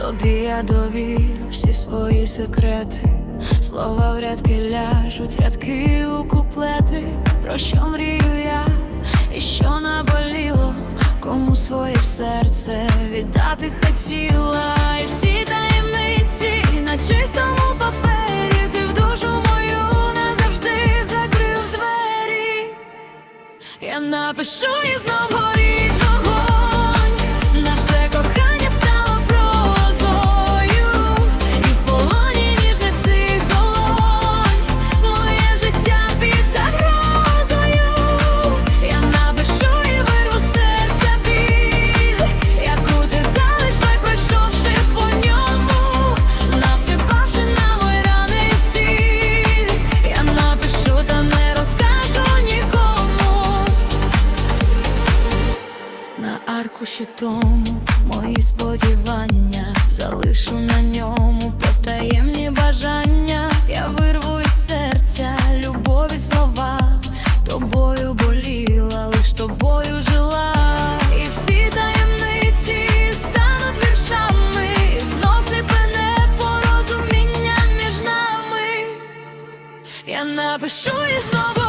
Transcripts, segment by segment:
Тобі я довірю всі свої секрети, слова в рядки ляжуть, рядки у куплети, про що мрію я, і що наболіло, кому своє серце віддати хотіла, і всі таємниці на чистому папері, ти в душу мою назавжди закрив двері. Я напишу і знов горіть аркуші тому мої сподівання залишу на ньому потаємні бажання. Я вирву із серця любові слова. Тобою боліла, лиш тобою жила. Я напишу і знову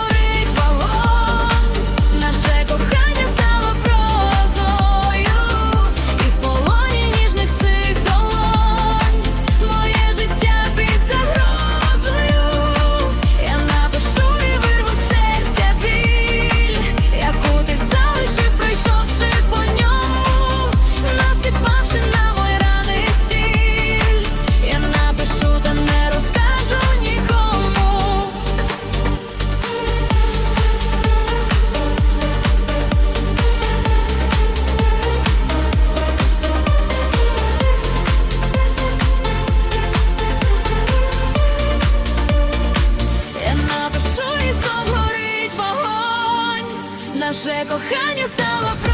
наше кохання стало.